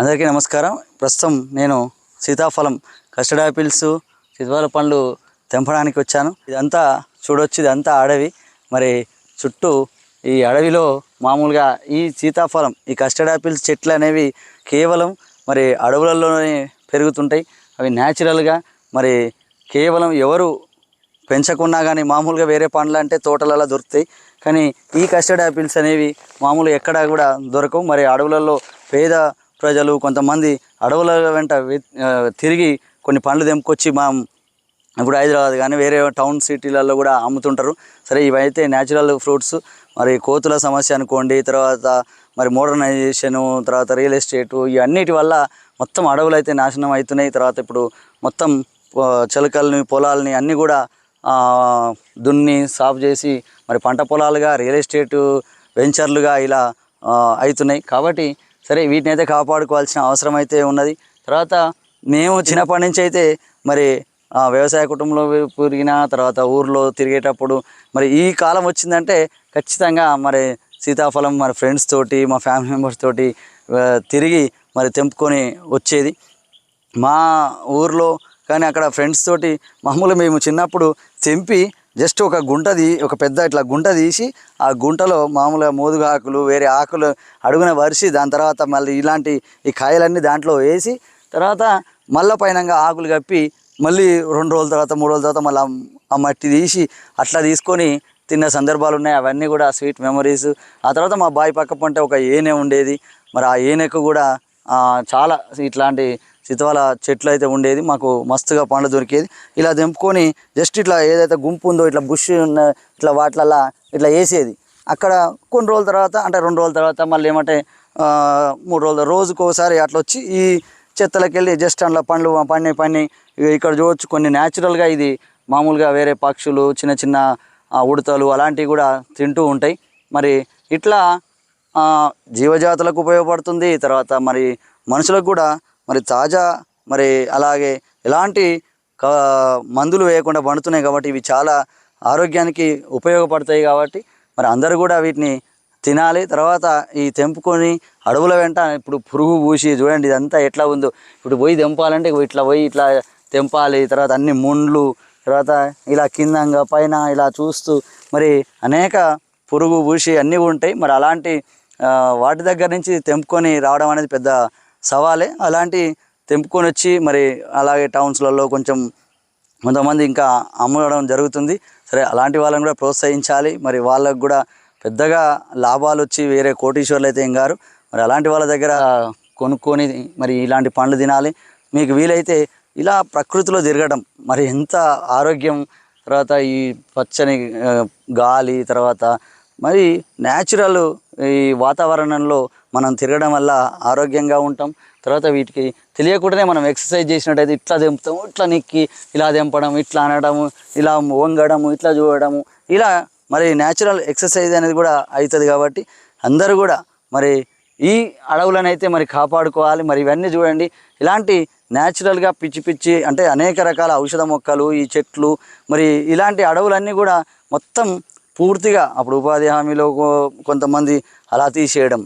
అందరికీ నమస్కారం. ప్రస్తుతం నేను సీతాఫలం కస్టర్డ్ ఆపిల్స్ సీతాఫల పండ్లు తెంపడానికి వచ్చాను. ఇదంతా చూడొచ్చు ఇదంతా అడవి. మరి చుట్టూ ఈ అడవిలో మామూలుగా ఈ సీతాఫలం ఈ కస్టర్డ్ ఆపిల్స్ చెట్లు అనేవి కేవలం మరి అడవులలోనే పెరుగుతుంటాయి. అవి న్యాచురల్గా మరి కేవలం ఎవరు పెంచకున్నా కానీ మామూలుగా వేరే పండ్లు అంటే తోటలలో దొరుకుతాయి. కానీ ఈ కస్టర్డ్ యాపిల్స్ అనేవి మామూలు ఎక్కడ కూడా దొరకవు. మరి అడవులలో పేద ప్రజలు కొంతమంది అడవుల వెంట తిరిగి కొన్ని పండ్లు తెంపుకొచ్చి మా ఇప్పుడు హైదరాబాద్ కానీ వేరే టౌన్ సిటీలలో కూడా అమ్ముతుంటారు. సరే ఇవైతే న్యాచురల్ ఫ్రూట్స్. మరి కోతుల సమస్య అనుకోండి తర్వాత మరి మోడర్నైజేషను తర్వాత రియల్ ఎస్టేటు ఇవన్నిటి వల్ల మొత్తం అడవులు అయితే నాశనం అవుతున్నాయి తర్వాత ఇప్పుడు మొత్తం ఆ, చిలకల్ని పొలాలని అన్నీ కూడా దున్ని సాఫ్ చేసి మరి పంట పొలాలుగా రియల్ ఎస్టేటు వెంచర్లుగా ఇలా అవుతున్నాయి కాబట్టి సరే వీటిని అయితే కాపాడుకోవాల్సిన అవసరం అయితే ఉన్నది. తర్వాత మేము చిన్నప్పటి నుంచి అయితే మరి ఆ, వ్యవసాయ కుటుంబంలో పెరిగిన తర్వాత ఊర్లో తిరిగేటప్పుడు మరి ఈ కాలం వచ్చిందంటే ఖచ్చితంగా మరి సీతాఫలం మరి ఫ్రెండ్స్ తోటి మా ఫ్యామిలీ మెంబర్స్ తోటి తిరిగి మరి తెంపుకొని వచ్చేది. మా ఊర్లో కానీ అక్కడ ఫ్రెండ్స్ తోటి మామూలు మేము చిన్నప్పుడు తెంపి జస్ట్ ఒక గుంట తీ ఒక పెద్ద ఇట్లా గుంట తీసి ఆ గుంటలో మామూలుగా మోదుగా ఆకులు వేరే ఆకులు అడుగున వరిసి దాని తర్వాత మళ్ళీ ఇలాంటి ఈ కాయలన్నీ దాంట్లో వేసి తర్వాత మళ్ళీ పైనంగా ఆకులు కప్పి మళ్ళీ రెండు రోజుల తర్వాత మూడు రోజుల తర్వాత మళ్ళీ ఆ మట్టి తీసి అట్లా తీసుకొని తిన్న సందర్భాలు ఉన్నాయి. అవన్నీ కూడా స్వీట్ మెమరీస్. ఆ తర్వాత మా బావి పక్క పంట ఒక ఏనే ఉండేది. మరి ఆ ఏనెకు కూడా చాలా ఇట్లాంటి చితవాల చెట్లు అయితే ఉండేది మాకు మస్తుగా పండ్లు దొరికేది. ఇలా తెంపుకొని జస్ట్ ఇట్లా ఏదైతే గుంపు ఉందో ఇట్లా బుష్ ఉన్న ఇట్లా వాటిలల్లా ఇట్లా వేసేది. అక్కడ కొన్ని రోజుల తర్వాత అంటే రెండు రోజుల తర్వాత మళ్ళీ ఏమంటే మూడు రోజుల రోజుకు ఒకసారి అట్లా వచ్చి ఈ చెత్తలకు వెళ్ళి జస్ట్ అందులో పండ్లు పండి పండి ఇక్కడ చూడొచ్చు కొన్ని న్యాచురల్గా ఇది మామూలుగా వేరే పక్షులు చిన్న చిన్న ఉడతలు అలాంటివి కూడా తింటూ ఉంటాయి. మరి ఇట్లా జీవజాతులకు ఉపయోగపడుతుంది తర్వాత మరి మనుషులకు కూడా మరి తాజా మరి అలాగే ఎలాంటి మందులు వేయకుండా పండుతున్నాయి కాబట్టి ఇవి చాలా ఆరోగ్యానికి ఉపయోగపడతాయి కాబట్టి మరి అందరూ కూడా వీటిని తినాలి. తర్వాత ఈ తెంపుకొని అడవుల వెంట ఇప్పుడు పురుగు పూసి చూడండి ఇదంతా ఎట్లా ఉందో. ఇప్పుడు పోయి తెంపాలంటే ఇట్లా పోయి ఇట్లా తెంపాలి. తర్వాత అన్ని ముండ్లు తర్వాత ఇలా కిందంగా పైన ఇలా చూస్తూ మరి అనేక పురుగు పూసి అన్నీ ఉంటాయి. మరి అలాంటి వాటి దగ్గర నుంచి తెంపుకొని రావడం అనేది పెద్ద సవాలే. అలాంటి తెంపుకొని వచ్చి మరి అలాగే టౌన్స్లలో కొంచెం కొంతమంది ఇంకా అమ్మడం జరుగుతుంది. సరే అలాంటి వాళ్ళని కూడా ప్రోత్సహించాలి. మరి వాళ్ళకు కూడా పెద్దగా లాభాలు వచ్చి వేరే కోటీశ్వర్లు అయితే ఏం గారు మరి అలాంటి వాళ్ళ దగ్గర కొనుక్కొని మరి ఇలాంటి పండ్లు తినాలి. మీకు వీలైతే ఇలా ప్రకృతిలో తిరగడం. మరి ఎంత ఆరోగ్యం తర్వాత ఈ పచ్చని గాలి తర్వాత మరి న్యాచురల్ ఈ వాతావరణంలో మనం తిరగడం వల్ల ఆరోగ్యంగా ఉంటాం. తర్వాత వీటికి తెలియకుండానే మనం ఎక్సర్సైజ్ చేసినట్టయితే ఇట్లా తెంపుతాము ఇట్లా నిక్కి ఇలా తెంపడం ఇట్లా అనడము ఇలా వంగడము ఇట్లా చూడడము ఇలా మరి న్యాచురల్ ఎక్సర్సైజ్ అనేది కూడా అవుతుంది కాబట్టి అందరూ కూడా మరి ఈ అడవులనైతే మరి కాపాడుకోవాలి. మరి ఇవన్నీ చూడండి. ఇలాంటి న్యాచురల్గా పిచ్చి పిచ్చి అంటే అనేక రకాల ఔషధ మొక్కలు ఈ చెట్లు మరి ఇలాంటి అడవులన్నీ కూడా మొత్తం పూర్తిగా అప్పుడు ఉపాధి హామీలో కొంతమంది అలా తీసేయడం.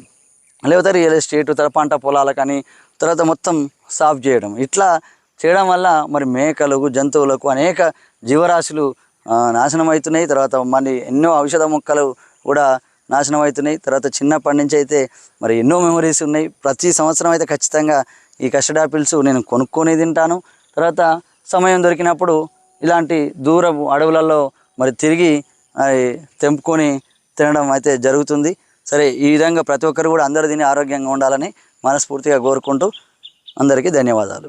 లేకపోతే రియల్ ఎస్టేట్ తర్వాత పంట పొలాలకని తర్వాత మొత్తం సాఫ్ చేయడం. ఇట్లా చేయడం వల్ల మరి మేకలకు జంతువులకు అనేక జీవరాశులు నాశనం అవుతున్నాయి తర్వాత మరి ఎన్నో ఔషధ మొక్కలు కూడా నాశనం అవుతున్నాయి తర్వాత చిన్నప్పటి నుంచి అయితే మరి ఎన్నో మెమరీస్ ఉన్నాయి. ప్రతి సంవత్సరం అయితే ఖచ్చితంగా ఈ కస్టర్డ్ ఆపిల్స్ నేను కొనుక్కొని తింటాను. తర్వాత సమయం దొరికినప్పుడు ఇలాంటి దూరపు అడవులలో మరి తిరిగి తెంపుకొని తినడం అయితే జరుగుతుంది. సరే ఈ విధంగా ప్రతి ఒక్కరు కూడా అందరూ తిని ఆరోగ్యంగా ఉండాలని మనస్ఫూర్తిగా కోరుకుంటూ అందరికీ ధన్యవాదాలు.